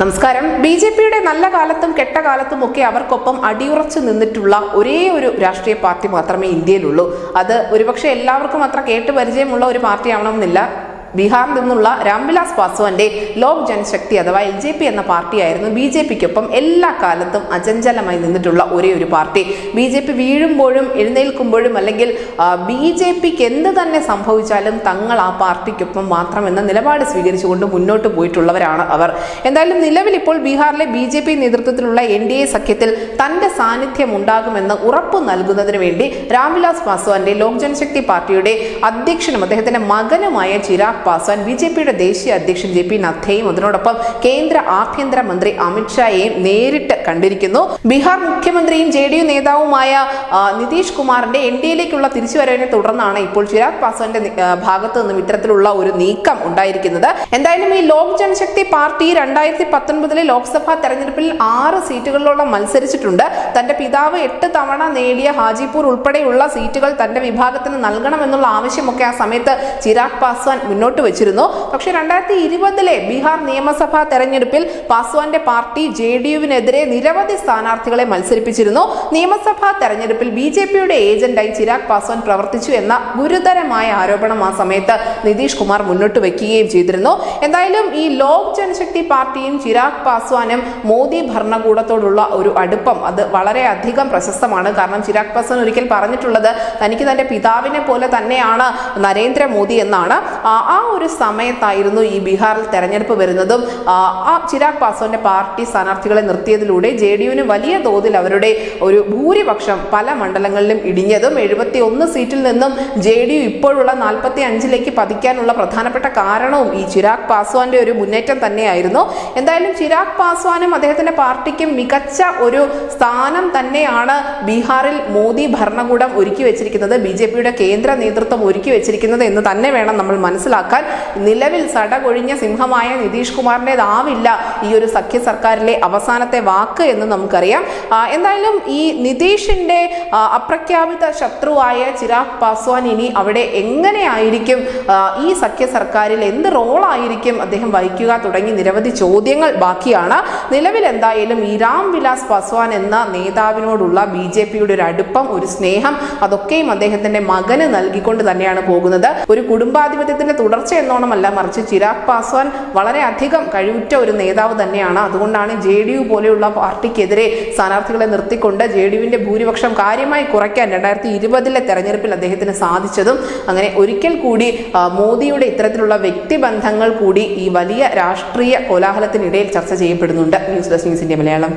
നമസ്കാരം. B J പിയുടെ നല്ല കാലത്തും കെട്ട കാലത്തും ഒക്കെ അവർക്കൊപ്പം അടിയുറച്ചു നിന്നിട്ടുള്ള ഒരേ ഒരു രാഷ്ട്രീയ പാർട്ടി മാത്രമേ ഇന്ത്യയിലുള്ളൂ. അത് ഒരുപക്ഷെ എല്ലാവർക്കും അത്ര കേട്ട് പരിചയമുള്ള ഒരു പാർട്ടി ആവണമെന്നില്ല ബീഹാറിൽ നിന്നുള്ള രാംവിലാസ് പാസ്വാന്റെ ലോക് ജനശക്തി അഥവാ എൽ ജെ പി എന്ന പാർട്ടിയായിരുന്നു ബി ജെ പിക്കൊപ്പം എല്ലാ കാലത്തും അചഞ്ചലമായി നിന്നിട്ടുള്ള ഒരേ ഒരു പാർട്ടി. ബി ജെ പി വീഴുമ്പോഴും എഴുന്നേൽക്കുമ്പോഴും അല്ലെങ്കിൽ ബി ജെ പിക്ക് എന്ത് തന്നെ സംഭവിച്ചാലും തങ്ങൾ ആ പാർട്ടിക്കൊപ്പം മാത്രമെന്ന നിലപാട് സ്വീകരിച്ചുകൊണ്ട് മുന്നോട്ട് പോയിട്ടുള്ളവരാണ് അവർ. എന്തായാലും നിലവിൽ ഇപ്പോൾ ബീഹാറിലെ ബി ജെ പി നേതൃത്വത്തിലുള്ള എൻ ഡി എ സഖ്യത്തിൽ തന്റെ സാന്നിധ്യം ഉണ്ടാകുമെന്ന് ഉറപ്പ് നൽകുന്നതിന് വേണ്ടി രാംവിലാസ് പാസ്വാന്റെ ലോക് ജനശക്തി പാർട്ടിയുടെ അധ്യക്ഷനും അദ്ദേഹത്തിന്റെ മകനുമായ ചിരാഗ് പാസ്വാൻ ബി ജെ പിയുടെ ദേശീയ അധ്യക്ഷൻ ജെ പി നദ്ദയും അതിനോടൊപ്പം കേന്ദ്ര ആഭ്യന്തര മന്ത്രി അമിത്ഷായെയും നേരിട്ട് കണ്ടിരിക്കുന്നു. ബീഹാർ മുഖ്യമന്ത്രിയും ജെ ഡി യു നേതാവുമായ നിതീഷ് കുമാറിന്റെ എൻ ഡി എയിലേക്കുള്ള തിരിച്ചുവരവിനെ തുടർന്നാണ് ഇപ്പോൾ ചിരാഗ് പാസ്വാന്റെ ഭാഗത്ത് നിന്നും ഇത്തരത്തിലുള്ള ഒരു നീക്കം ഉണ്ടായിരിക്കുന്നത്. എന്തായാലും ഈ ലോക് ജനശക്തി പാർട്ടി രണ്ടായിരത്തി പത്തൊൻപതിലെ ലോക്സഭാ തെരഞ്ഞെടുപ്പിൽ ആറ് സീറ്റുകളിലോളം മത്സരിച്ചിട്ടുണ്ട്. തന്റെ പിതാവ് എട്ട് തവണ നേടിയ ഹാജിപൂർ ഉൾപ്പെടെയുള്ള സീറ്റുകൾ തന്റെ വിഭാഗത്തിന് നൽകണമെന്നുള്ള ആവശ്യമൊക്കെ ആ സമയത്ത് ചിരാഗ് പാസ്വാൻ മുന്നോട്ട് വെച്ചിരുന്നു. പക്ഷേ രണ്ടായിരത്തി ഇരുപതിലെ ബീഹാർ നിയമസഭാ തെരഞ്ഞെടുപ്പിൽ പാസ്വാന്റെ പാർട്ടി ജെ ഡി യുവിനെതിരെ നിരവധി സ്ഥാനാർത്ഥികളെ മത്സരിപ്പിച്ചിരുന്നു. നിയമസഭാ തെരഞ്ഞെടുപ്പിൽ ബി ജെ പിയുടെ ഏജന്റായി ചിരാഗ് പാസ്വാൻ പ്രവർത്തിച്ചു എന്ന ഗുരുതരമായ ആരോപണം ആ സമയത്ത് നിതീഷ് കുമാർ മുന്നോട്ട് വെക്കുകയും ചെയ്തിരുന്നു. എന്തായാലും ഈ ലോക് ജനശക്തി പാർട്ടിയും ചിരാഗ് പാസ്വാനും മോദി ഭരണകൂടത്തോടുള്ള ഒരു അടുപ്പം അത് വളരെയധികം പ്രശസ്തമാണ്. കാരണം ചിരാഗ് പാസ്വാൻ ഒരിക്കൽ പറഞ്ഞിട്ടുള്ളത് തനിക്ക് തന്റെ പിതാവിനെ പോലെ തന്നെയാണ് നരേന്ദ്രമോദി എന്നാണ്. ആ ഒരു സമയത്തായിരുന്നു ഈ ബീഹാറിൽ തെരഞ്ഞെടുപ്പ് വരുന്നതും ആ, ചിരാഗ് പാസ്വാന്റെ പാർട്ടി സ്ഥാനാർത്ഥികളെ നിർത്തിയതിലൂടെ ജെ ഡി യുവിന് വലിയ തോതിൽ അവരുടെ ഒരു ഭൂരിപക്ഷം പല മണ്ഡലങ്ങളിലും ഇടിഞ്ഞതും എഴുപത്തി ഒന്ന് സീറ്റിൽ നിന്നും ജെ ഡി യു ഇപ്പോഴുള്ള നാൽപ്പത്തി അഞ്ചിലേക്ക് പതിക്കാനുള്ള പ്രധാനപ്പെട്ട കാരണവും ഈ ചിരാഗ് പാസ്വാന്റെ ഒരു മുന്നേറ്റം തന്നെയായിരുന്നു. എന്തായാലും ചിരാഗ് പാസ്വാനും അദ്ദേഹത്തിന്റെ പാർട്ടിക്കും മികച്ച ഒരു സ്ഥാനം തന്നെയാണ് ബീഹാറിൽ മോദി ഭരണകൂടം ഒരുക്കി വെച്ചിരിക്കുന്നത്. ബി കേന്ദ്ര നേതൃത്വം ഒരുക്കി വെച്ചിരിക്കുന്നത് എന്ന് തന്നെ വേണം നമ്മൾ മനസ്സിലാക്കാൻ നിലവിൽ സടകൊഴിഞ്ഞ സിംഹമായ നിതീഷ് കുമാറിന്റെതാവില്ല ഈ ഒരു സഖ്യ സർക്കാരിലെ അവസാനത്തെ വാക്ക് എന്ന് നമുക്കറിയാം. എന്തായാലും ഈ നിതീഷിന്റെ അപ്രഖ്യാപിത ശത്രുവായ ചിരാഗ് പാസ്വാൻ ഇനി അവിടെ എങ്ങനെയായിരിക്കും ഈ സഖ്യ സർക്കാരിൽ എന്ത് റോളായിരിക്കും അദ്ദേഹം വഹിക്കുക തുടങ്ങി നിരവധി ചോദ്യങ്ങൾ ബാക്കിയാണ്. നിലവിൽ എന്തായാലും ഈ രാം വിലാസ് പാസ്വാൻ എന്ന നേതാവിനോടുള്ള ബി ജെ പിയുടെ ഒരു അടുപ്പം ഒരു സ്നേഹം അതൊക്കെയും അദ്ദേഹത്തിന്റെ മകന് നൽകിക്കൊണ്ട് തന്നെയാണ് പോകുന്നത്. ഒരു കുടുംബാധിപത്യത്തിന്റെ തുടർച്ച എന്നോണമല്ല മറിച്ച് ചിരാഗ് പാസ്വാൻ വളരെയധികം കഴിവുറ്റ ഒരു നേതാവ് തന്നെയാണ്. അതുകൊണ്ടാണ് ജെ ഡി യു പോലെയുള്ള പാർട്ടിക്കെതിരെ സ്ഥാനാർത്ഥികളെ നിർത്തിക്കൊണ്ട് ജെ ഡി യുവിന്റെ ഭൂരിപക്ഷം കാര്യമായി കുറയ്ക്കാൻ രണ്ടായിരത്തി ഇരുപതിലെ തെരഞ്ഞെടുപ്പിൽ അദ്ദേഹത്തിന് സാധിച്ചതും അങ്ങനെ ഒരിക്കൽ കൂടി മോദിയുടെ ഇത്തരത്തിലുള്ള വ്യക്തിബന്ധങ്ങൾ കൂടി ഈ വലിയ രാഷ്ട്രീയ കോലാഹലത്തിനിടയിൽ ചർച്ച ചെയ്യപ്പെടുന്നുണ്ട്. News desk news India Malayalam.